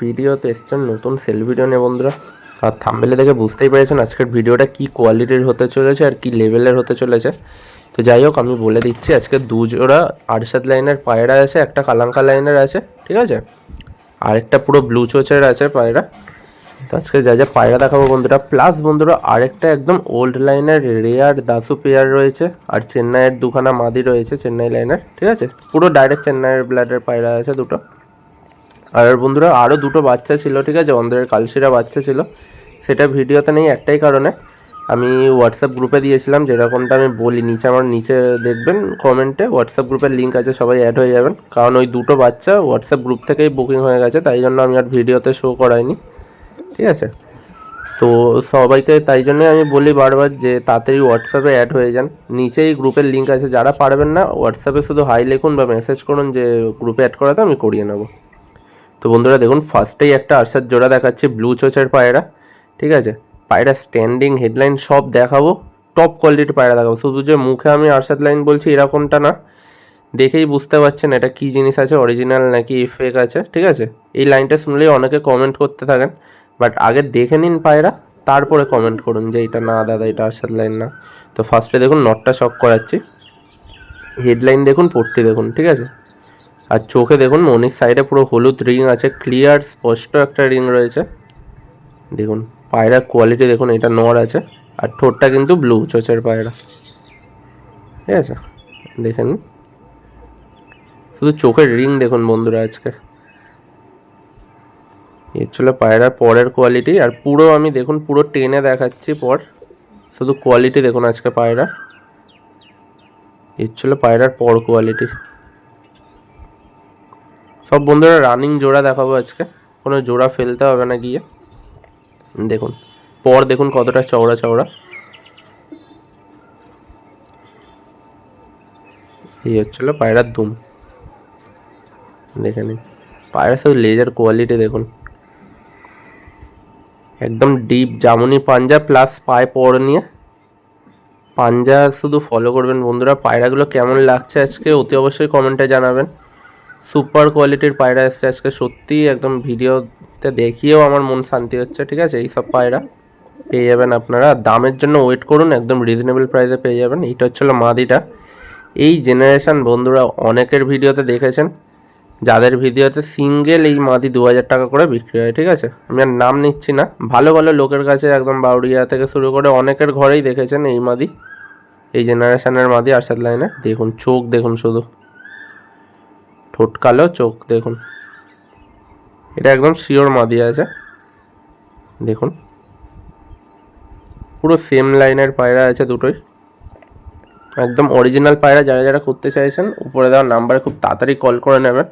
ভিডিওতে এসছেন নতুন সেল ভিডিও নিয়ে বন্ধুরা। আর থাম্বেলে দেখে বুঝতেই পেরেছেন আজকের ভিডিওটা কি কোয়ালিটির হতে চলেছে আর কি লেভেলের হতে চলেছে। তো যাই হোক, আমি বলে দিচ্ছি, আজকে দুজোড়া আরশাদ লাইনের পায়রা আছে, একটা কালাঙ্কা লাইনের আছে, ঠিক আছে? আরেকটা পুরো ব্লু চোচের আছে পায়রা। তো আজকে যা যা পায়রা দেখাবো বন্ধুরা প্লাস বন্ধুরা আরেকটা একদম ওল্ড লাইনের রেয়ার দাসু পেয়ার রয়েছে, আর চেন্নাইয়ের দুখানা মাদি রয়েছে চেন্নাই লাইনের ঠিক আছে? পুরো ডাইরেক্ট চেন্নাইয়ের ব্লাডের পায়রা আছে দুটো। আর বন্ধুরা আরও দুটো বাচ্চা ছিল, ঠিক আছে? অন্ধের কালশিরা বাচ্চা ছিল। সেটা ভিডিওতে নেই একটাই কারণে। আমি হোয়াটসঅ্যাপ গ্রুপে দিয়েছিলাম, যেরকমটা আমি বলি, নিচে আমার নিচে দেখবেন কমেন্টে হোয়াটসঅ্যাপ গ্রুপের লিঙ্ক আছে, সবাই অ্যাড হয়ে যাবেন। কারণ ওই দুটো বাচ্চা হোয়াটসঅ্যাপ গ্রুপ থেকেই বুকিং হয়ে গেছে, তাই জন্য আমি আর ভিডিওতে শো করাইনি। ঠিক আছে? তো সবাইকে তাই জন্যই আমি বলি বারবার যে, তাড়াতাড়ি হোয়াটসঅ্যাপে অ্যাড হয়ে যান। নিচেই গ্রুপের লিঙ্ক আছে, যারা পারবেন না হোয়াটসঅ্যাপে শুধু হাই লিখুন বা মেসেজ করুন যে গ্রুপে অ্যাড করাতে আমি করিয়ে নেব। তো বন্ধুরা দেখুন ফার্স্টেই একটা আরসার জোড়া দেখাচ্ছে ব্লু চোচের পায়রা, ঠিক আছে? পায়রা স্ট্যান্ডিং হেডলাইন সব দেখাবো টপ কোয়ালিটির পায়রা দেখাবো। শুধু যে মুখে আমি আরসাদ লাইন বলছি, এরকমটা না। দেখেই বুঝতে পারছেন এটা কি জিনিস আছে অরিজিনাল নাকি ফেক আছে, ঠিক আছে? এই লাইনটা শুনলেই অনেকে কমেন্ট করতে থাকেন বাট আগে দেখে নিন পায়রা, তারপরে কমেন্ট করুন যে এটা না, দাদা, এটা আরসাদ লাইন না। তো ফার্স্টে দেখুন নটটা শক করাচ্ছি। হেডলাইন দেখুন, পট্টি দেখুন, ঠিক আছে? আর চোখে দেখুন মনির সাইডে পুরো হলুদ রিং আছে ক্লিয়ার স্পষ্ট একটা রিং রয়েছে। দেখুন, পায়রার কোয়ালিটি দেখুন, এটা নর আছে, আর ঠোঁটটা কিন্তু ব্লু চোচের পায়রা। ঠিক আছে? দেখে নিন। শুধু চোখের রিং দেখুন বন্ধুরা আজকে। এর ছিল পায়রার পরের কোয়ালিটি আর পুরো আমি দেখুন, পুরো টেনে দেখাচ্ছি পর। শুধু কোয়ালিটি দেখুন আজকে পায়রা। এর ছিল পায়রার পর কোয়ালিটি সব বন্ধুরা রানিং জোড়া দেখাবো আজকে। কোনো জোড়া ফেলতে হবে না গিয়ে। দেখুন, পর দেখুন কতটা চওড়া চওড়া। এই হচ্ছিল পায়রার দুম। দেখে নিন। পায়রা শুধু লেজার কোয়ালিটি দেখুন। একদম ডিপ জামুনি পাঞ্জা প্লাস পায়ে পর নিয়ে। পাঞ্জা শুধু ফলো করবেন বন্ধুরা। পায়রাগুলো কেমন লাগছে আজকে অতি অবশ্যই কমেন্টে জানাবেন। সুপার কোয়ালিটির পায়রা এসছে আজকে সত্যিই একদম ভিডিওতে দেখিয়েও আমার মন শান্তি হচ্ছে, ঠিক আছে? এইসব পায়রা পেয়ে যাবেন আপনারা। দামের জন্য ওয়েট করুন, একদম রিজনেবল প্রাইসে পেয়ে যাবেন। এইটা হচ্ছিল মাদিটা। এই জেনারেশান বন্ধুরা অনেকের ভিডিওতে দেখেছেন, যাদের ভিডিওতে সিঙ্গেল এই মাদি দু হাজার টাকা করে বিক্রি হয়, ঠিক আছে? আমি আর নাম নিচ্ছি না। ভালো ভালো লোকের কাছে একদম বাউরিয়া থেকে শুরু করে অনেকের ঘরেই দেখেছেন এই মাদি। এই জেনারেশনের মাদি আর্শাদ লাইনে। দেখুন, চোখ দেখুন শুধু। ঠোঁট কালো চোখ, দেখুন। এটা একদম শিওর মাদি আছে। দেখুন। পুরো সেম লাইনের পায়রা আছে দুটোই। একদম অরিজিনাল পায়রা, যারা যারা করতে চাইছেন, উপরে দেওয়ার নাম্বারে খুব তাড়াতাড়ি কল করে নেবেন।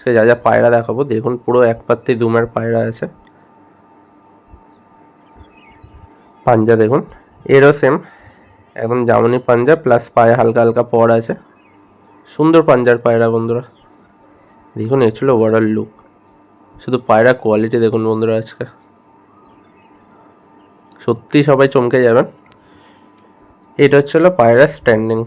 সে যা যা পায়রা দেখাবো, দেখুন, পুরো এক পাত্তি দুমের পায়রা আছে। পাঞ্জা, দেখুন, এরও সেম একদম জামনি পাঞ্জা প্লাস পায়ে হালকা হালকা পর আছে। সুন্দর পাঞ্জার পায়রা, বন্ধুরা। দেখুন, এ ছিল ওভারঅল লুক শুধু পায়রা কোয়ালিটি দেখুন বন্ধুরা আজকে। সত্যি সবাই চমকে যাবেন। এটা হচ্ছিল পায়রা স্ট্যান্ডিং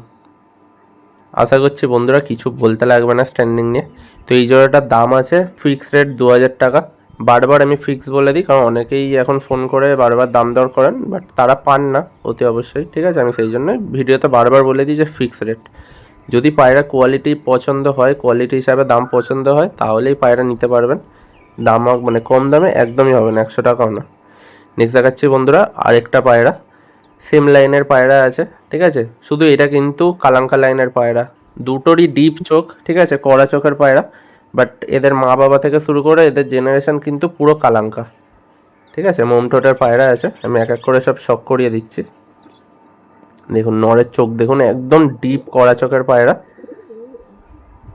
আশা করছি বন্ধুরা কিছু বলতে লাগবে না স্ট্যান্ডিং নিয়ে। তো এই জোড়াটার দাম আছে ফিক্স রেট দু হাজার টাকা। বারবার আমি ফিক্স বলে দিই, কারণ অনেকেই এখন ফোন করে বারবার দাম দর করেন বাট তারা পান না অতি অবশ্যই, ঠিক আছে? আমি সেই জন্যই ভিডিওতে বারবার বলে দিই যে ফিক্স রেট যদি পায়রা কোয়ালিটি পছন্দ হয় কোয়ালিটি হিসাবে দাম পছন্দ হয়, তাহলেই পায়রা নিতে পারবেন। দাম মানে কম দামে একদমই হবে না, একশো টাকাও না। নেক্সট দেখাচ্ছি বন্ধুরা, আরেকটা পায়রা। সেম লাইনের পায়রা আছে, ঠিক আছে? শুধু এটা কিন্তু কালাঙ্কা লাইনের পায়রা। দুটোরই ডিপ চোখ, ঠিক আছে? কড়া চোখের পায়রা। বাট এদের মা বাবা থেকে শুরু করে এদের জেনারেশন কিন্তু পুরো কালাঙ্কা। ঠিক আছে? মোমঠোটের পায়রা আছে, আমি এক এক করে সব শখ করিয়ে দিচ্ছি। দেখুন, নরের চোখ দেখুন, একদম ডিপ কড়া চোখের পায়রা।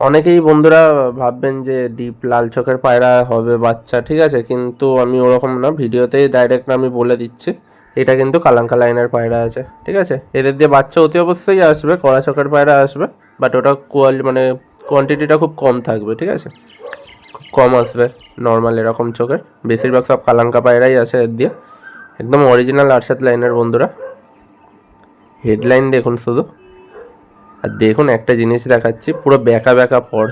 অনেকেই বন্ধুরা ভাববেন যে ডিপ লাল চোখের পায়রা হবে বাচ্চা, ঠিক আছে? কিন্তু আমি ওরকম না, ভিডিওতেই ডাইরেক্ট আমি বলে দিচ্ছি, এটা কিন্তু কালাঙ্কা লাইনের পায়রা আছে, ঠিক আছে? এদের দিয়ে বাচ্চা অতি অবশ্যই আসবে, কড়া চোখের পায়রা আসবে বাট ওটা কোয়ালি মানে কোয়ান্টিটিটা খুব কম থাকবে, ঠিক আছে? খুব কম আসবে নর্মাল এরকম চোখের। বেশিরভাগ সব কালাঙ্কা পায়রাই আছে এর দিয়ে। একদম অরিজিনাল আরশাদ লাইনের বন্ধুরা। হেডলাইন দেখুন শুধু। আর দেখুন একটা জিনিস দেখাচ্ছি, পুরো ব্যাকা ব্যাকা পড়।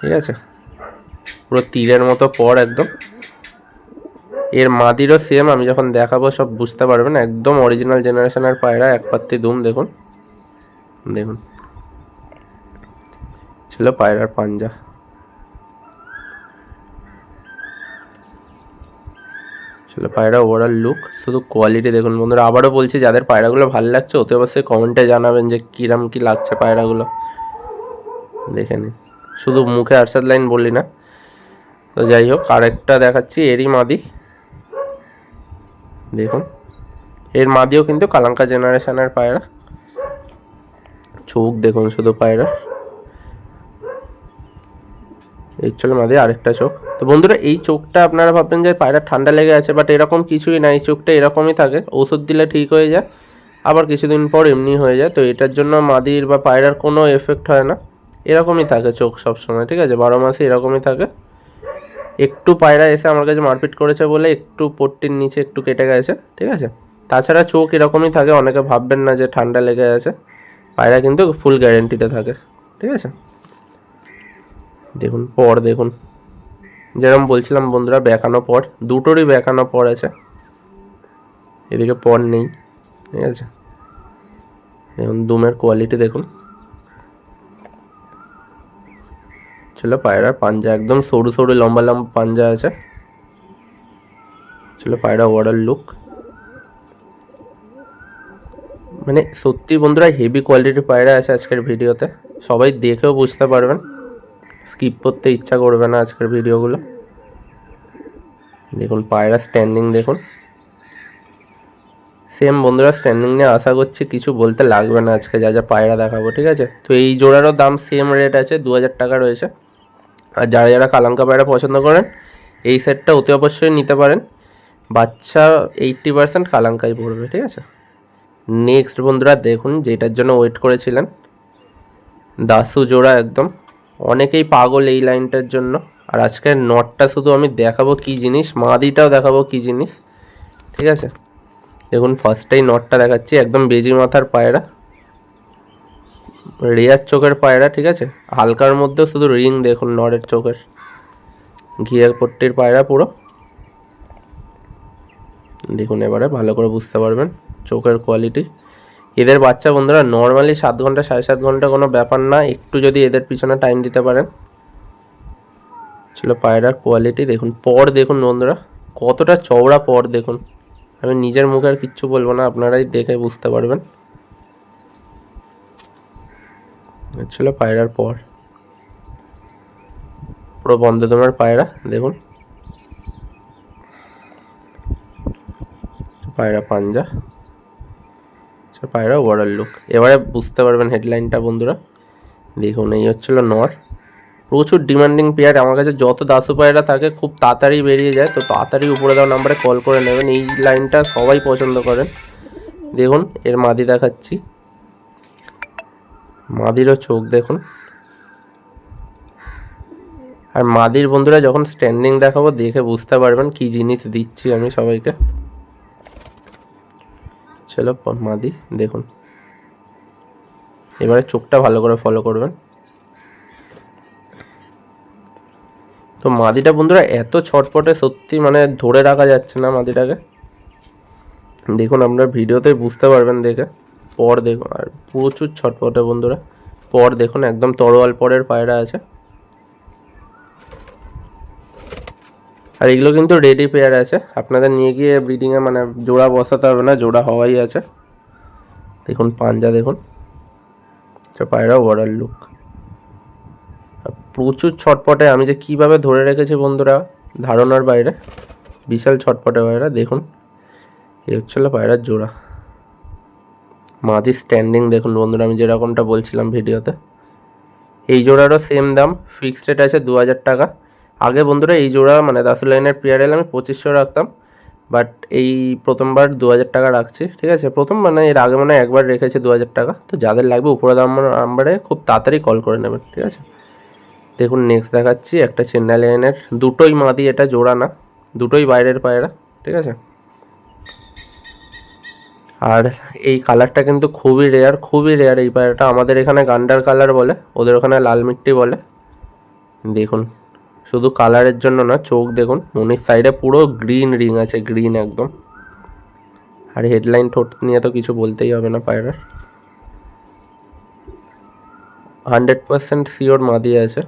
ঠিক আছে? পুরো তীরের মতো পর একদম। এর মাদিরও সেম আমি যখন দেখাবো সব বুঝতে পারবেন। একদম অরিজিনাল জেনারেশনের পায়রা, এক পাত্তি দুম দেখুন। দেখুন। ছিল পায়রার পাঞ্জা। ছিল পায়রা ওভারঅল লুক শুধু কোয়ালিটি দেখুন বন্ধুরা। আবারও বলছি, যাদের পায়রাগুলো ভালো লাগছে ওতে অবশ্যই কমেন্টে জানাবেন যে কিরাম কি লাগছে পায়রাগুলো। দেখে নিন শুধু মুখে আরসাদ লাইন বললি না। তো যাই হোক, আরেকটা দেখাচ্ছি, এরই মাদি। দেখুন, এর মাদিও কিন্তু কালাঙ্কা জেনারেশনের পায়রা। চোখ দেখুন শুধু পায়রা চলো মাদি আরেকটা চোখ। তো বন্ধুরা, এই চোখটা আপনারা ভাববেন যে পায়রা ঠান্ডা লেগে আছে বাট এরকম কিছুই না। এই চোখটা এরকমই থাকে। ওষুধ দিলে ঠিক হয়ে যায়, আবার কিছুদিন পর এমনি হয়ে যায়। তো এটার জন্য মাদির বা পায়রার কোনো এফেক্ট হয় না। এরকমই থাকে চোখ সবসময় ঠিক আছে? বারো মাসে এরকমই থাকে। একটু পায়রা এসে আমার কাছে মারপিট করেছে বলে একটু পট্টির নিচে একটু কেটে গেছে, ঠিক আছে? তাছাড়া চোখ এরকমই থাকে, অনেকে ভাববেন না যে ঠান্ডা লেগে আছে। পায়রা কিন্তু ফুল গ্যারেন্টিতে থাকে, ঠিক আছে? দেখুন, পর দেখুন। যেরকম বলছিলাম বন্ধুরা, বেঁকানো পর দুটোরই বেঁকানো পর আছে। এদিকে পর নেই, ঠিক আছে? দেখুন, দুমের কোয়ালিটি দেখুন। ছিল পায়রার পাঞ্জা একদম সরু সরু লম্বা লম্বা পাঞ্জা আছে। ছিল পায়রা ওভারঅল লুক মানে সত্যি বন্ধুরা হেভি কোয়ালিটির পায়রা আছে আজকের ভিডিওতে সবাই দেখেও বুঝতে পারবেন। স্কিপ করতে ইচ্ছা করবে না আজকের ভিডিওগুলো দেখুন, পায়রা স্ট্যান্ডিং দেখুন। সেম বন্ধুরা স্ট্যান্ডিং নিয়ে আশা করছি কিছু বলতে লাগবে না আজকে, যা যা পায়রা দেখাবো, ঠিক আছে? তো এই জোড়ারও দাম সেম রেট আছে দু হাজার টাকা রয়েছে। আর যারা যারা কালাঙ্কা পায়রা পছন্দ করেন, এই সেটটা অতি অবশ্যই নিতে পারেন। বাচ্চা এইট্টি পার্সেন্ট কালাঙ্কাই পড়বে, ঠিক আছে? নেক্সট বন্ধুরা, দেখুন, যেটার জন্য ওয়েট করেছিলেন। দাসু জোড়া একদম। অনেকেই পাগল এই লাইনটার জন্য। আর আজকের নটটা শুধু আমি দেখাবো কি জিনিস, মাদিটাও দেখাবো কি জিনিস, ঠিক আছে? দেখুন ফার্স্টেই নটটা দেখাচ্ছি, একদম বেজি মাথার পায়রা, রেয়ার চোখের পায়রা, ঠিক আছে? হালকার মধ্যেও শুধু রিং দেখুন নরের চোখের, ঘিয়ে পট্টির পায়রা পুরো। দেখুন এবারে, ভালো করে বুঝতে পারবেন, চোখের কোয়ালিটি এদের বাচ্চা বন্ধুরা নর্মালি সাত ঘণ্টা, সাড়ে সাত ঘণ্টা কোনো ব্যাপার না। একটু যদি এদের পিছনে টাইম দিতে পারেন। ছিল পায়রার কোয়ালিটি দেখুন, পর দেখুন বন্ধুরা, কতটা চওড়া পর দেখুন। আমি নিজের মুখে আর কিচ্ছু বলব না, আপনারাই দেখে বুঝতে পারবেন। ছিল পায়রার পর। পুরো বন্ধ তোমার পায়রা, দেখুন। পায়রা পাঞ্জা। পায়রা ওভারঅল লুক এবারে বুঝতে পারবেন হেডলাইনটা বন্ধুরা। দেখুন, এই হচ্ছিল নর। প্রচুর ডিমান্ডিং প্লেয়ার আমার কাছে যত দাসু পায়রা থাকে, খুব তাড়াতাড়ি বেরিয়ে যায়। তো তাড়াতাড়ি উপরে দেওয়া নাম্বারে কল করে নেবেন। এই লাইনটা সবাই পছন্দ করেন। দেখুন, এর মাদি দেখাচ্ছি। মাদিরও চোখ, দেখুন। আর মাদির বন্ধুরা, যখন স্ট্যান্ডিং দেখাবো, দেখে বুঝতে পারবেন কি জিনিস দিচ্ছি আমি সবাইকে। চলো মাদি দেখুন। এবারে চোখটা ভালো করে ফলো করবেন। তো মাদিটা বন্ধুরা এত ছটপটে সত্যি মানে ধরে রাখা যাচ্ছে না মাদিটাকে। দেখুন, আপনার ভিডিওতে বুঝতে পারবেন দেখে। পর দেখুন, আর প্রচুর ছটপটে বন্ধুরা। পর দেখুন, একদম তরোয়াল পরের পায়রা আছে। আর এগুলো কিন্তু রেডি পেয়ার আছে। আপনাদের নিয়ে গিয়ে ব্রিডিংয়ে মানে জোড়া বসাতে হবে না, জোড়া হওয়াই আছে। দেখুন, পাঞ্জা দেখুন। পায়রা ওভারঅল লুক প্রচুর ছটপটে, আমি যে কীভাবে ধরে রেখেছি বন্ধুরা, ধারণার বাইরে, বিশাল ছটপটে পায়রা, দেখুন। এই হচ্ছিল পায়রার জোড়া। মাদি স্ট্যান্ডিং দেখুন বন্ধুরা, আমি যেরকমটা বলছিলাম ভিডিওতে। এই জোড়ারও সেম দাম ফিক্সড রেট আছে দু হাজার টাকা। আগে বন্ধুরা এই জোড়া মানে দাসু লাইনের পেয়ার আমি পঁচিশশো রাখতাম বাট এই প্রথমবার দু হাজার টাকা রাখছি, ঠিক আছে? প্রথম মানে এর আগে মানে একবার রেখেছি দু হাজার টাকা, তো যাদের লাগবে উপরে দাম নাম্বারে খুব তাড়াতাড়ি কল করে নেবেন, ঠিক আছে? দেখুন নেক্সট দেখাচ্ছি একটা চেন্নাই লাইনের, দুটোই মাদি, এটা জোড়া না, দুটোই বাইরের পায়রা, ঠিক আছে? আর এই কালারটা কিন্তু খুবই রেয়ার খুবই রেয়ার এই পায়রাটা, আমাদের এখানে গান্ডার কালার বলে, ওদের ওখানে লাল মিট্টি বলে, দেখুন। শুধু কালারের জন্য না, চোখ দেখুন, মনির সাইডে পুরো গ্রিন রিং আছে গ্রিন একদম। আর হেডলাইন ঠোঁট নিয়ে তো কিছু বলতেই হবে না পায়রার। হান্ড্রেড পার্সেন্ট শিওর মাদি আছে।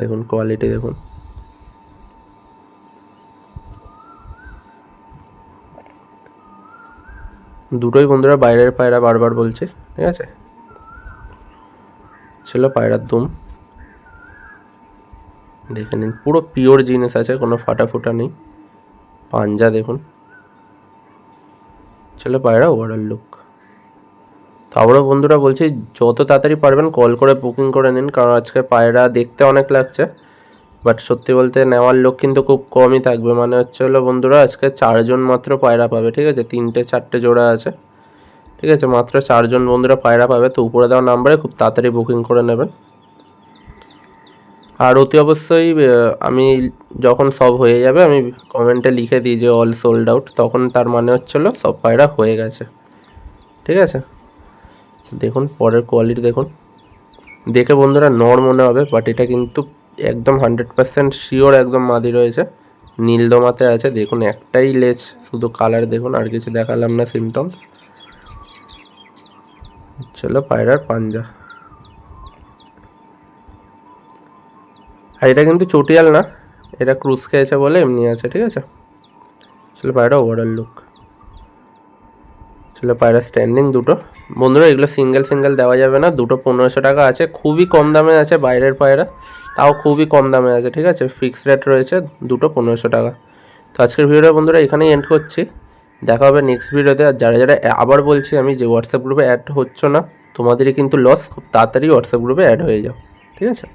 দেখুন কোয়ালিটি দেখুন। দুটোই বন্ধুরা বাইরের পায়রা বারবার বলছে, ঠিক আছে? ছিল পায়রার দুম। দেখে নিন, পুরো পিওর জিনিস আছে, কোনো ফাটা ফুটা নেই। পাঞ্জা দেখুন। ছিল পায়রা ওভারঅল লুক তো আবারও বন্ধুরা বলছি, যত তাড়াতাড়ি পারবেন কল করে বুকিং করে নিন, কারণ আজকে পায়রা দেখতে অনেক লাগছে। বাট সত্যি বলতে নেওয়ার লোক কিন্তু খুব কমই থাকবে। মানে হচ্ছে হলো বন্ধুরা, আজকে চারজন মাত্র পায়রা পাবে, ঠিক আছে? তিনটে, চারটে জোড়া আছে। ঠিক আছে, মাত্র চারজন বন্ধুরা পায়রা পাবে, তো উপরে দেওয়া নাম্বারে খুব তাড়াতাড়ি বুকিং করে নেবেন। আর অতি অবশ্যই আমি যখন সব হয়ে যাবে, আমি কমেন্টে লিখে দিই যে অল সোল্ড আউট তখন তার মানে হচ্ছিল সব পায়রা হয়ে গেছে। ঠিক আছে? দেখুন, পরের কোয়ালিটি দেখুন। দেখে বন্ধুরা নর মনে হবে বাট এটা কিন্তু একদম হান্ড্রেড পার্সেন্ট শিওর একদম মাদি রয়েছে। নীলদমাতে আছে, দেখুন একটাই লেজ, শুধু কালার দেখুন, আর কিছু দেখালাম না সিমটমস চলো পায়রার পাঞ্জা। আর এটা কিন্তু চটিয়াল না, এটা ক্রুজ খেয়েছে বলে এমনি আছে, ঠিক আছে? চলো পায়রা ওভারঅল লুক চলো পায়রা স্ট্যান্ডিং দুটো। বন্ধুরা, এগুলো সিঙ্গেল সিঙ্গেল দেওয়া যাবে না, দুটো পনেরোশো টাকা আছে, খুবই কম দামে আছে বাইরের পায়রা, তাও খুবই কম দামে আছে, ঠিক আছে? ফিক্সড রেট রয়েছে, দুটো পনেরোশো টাকা। তো আজকের ভিডিওটা বন্ধুরা এখানেই এন্ড করছি। দেখা হবে নেক্সট ভিডিওতে আর যারা যারা আবার বলছি আমি যে হোয়াটসঅ্যাপ গ্রুপে অ্যাড হচ্ছ না, তোমাদেরই কিন্তু লস খুব তাড়াতাড়ি হোয়াটসঅ্যাপ গ্রুপে অ্যাড হয়ে যাও। ঠিক আছে?